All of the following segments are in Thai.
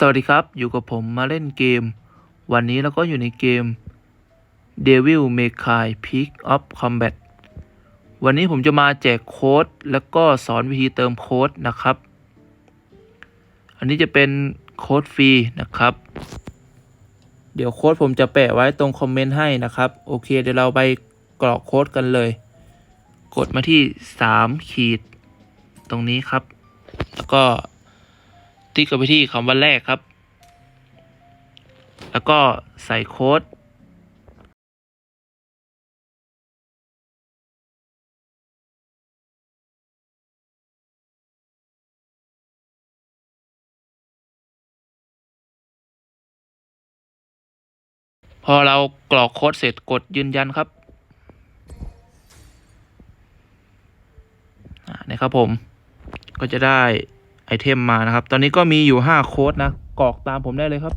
สวัสดีครับ อยู่กับผมมาเล่นเกม วันนี้เราก็อยู่ในเกม Devil May Cry Peak of Combat วันนี้ผมจะมาแจกโค้ด แล้วก็สอนวิธีเติมโค้ดนะครับ อันนี้จะเป็นโค้ดฟรีนะครับ เดี๋ยวโค้ดผมจะแปะไว้ตรงคอมเมนต์ให้นะครับ โอเคเดี๋ยวเราไปกรอกโค้ดกันเลย กดมาที่ 3 ขีด ตรงนี้ครับ แล้วก็ ติ๊กเข้าไปที่คำว่าแรกครับ แล้วก็ใส่โค้ดพอเรากรอกโค้ดเสร็จกดยืนยันครับนะครับผม ก็จะได้ ไอเทมมานะครับ ตอนนี้ก็มีอยู่ห้าโค้ดนะกรอกตามผมได้เลยครับ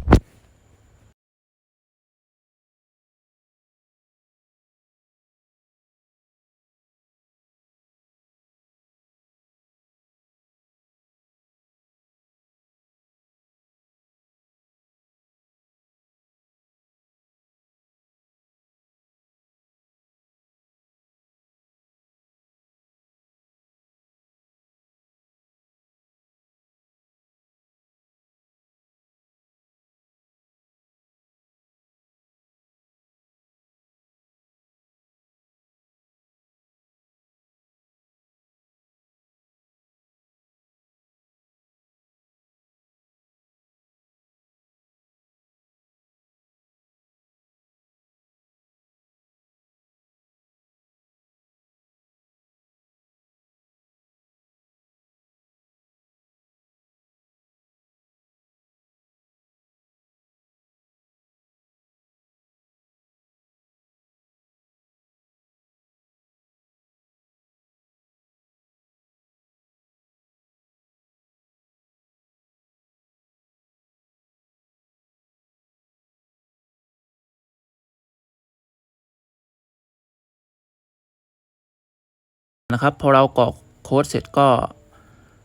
นะครับพอเรากรอกโค้ดเสร็จก็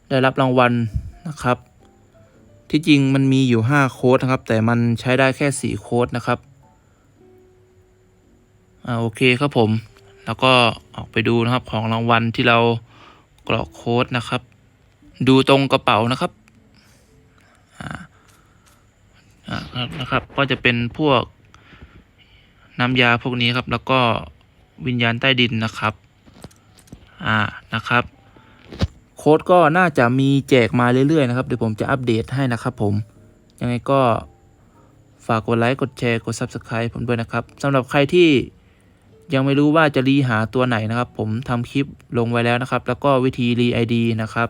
ได้รับรางวัลนะครับ ที่จริงมันมีอยู่ 5 โค้ดนะครับ แต่มันใช้ได้แค่ 4 โค้ดนะครับอ่าโอเคครับผม แล้วก็ออกไปดูนะครับของรางวัลที่เรากรอกโค้ดนะครับ ดูตรงกระเป๋านะครับอ่าอ่าครับนะครับก็จะเป็นพวกน้ำยาพวกนี้ครับ แล้วก็วิญญาณใต้ดินนะครับ อ่านะครับ โค้ดก็น่าจะมีแจกมาเรื่อยๆนะครับเดี๋ยวผมจะอัปเดตให้นะครับผม ยังไงก็ฝากกดไลค์กดแชร์กด Subscribe ผมด้วยนะครับสำหรับใครที่ยังไม่รู้ว่าจะรีหาตัวไหนนะครับ ผมทำคลิปลงไว้แล้วนะครับ แล้วก็วิธีรี ID นะครับ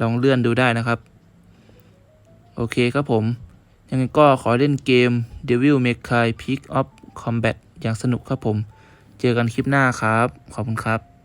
ลองเลื่อนดูได้นะครับ โอเคครับผม ยังไงก็ขอเล่นเกม Devil May Cry Peak of Combat อย่างสนุกครับผม เจอกันคลิปหน้าครับ ขอบคุณครับ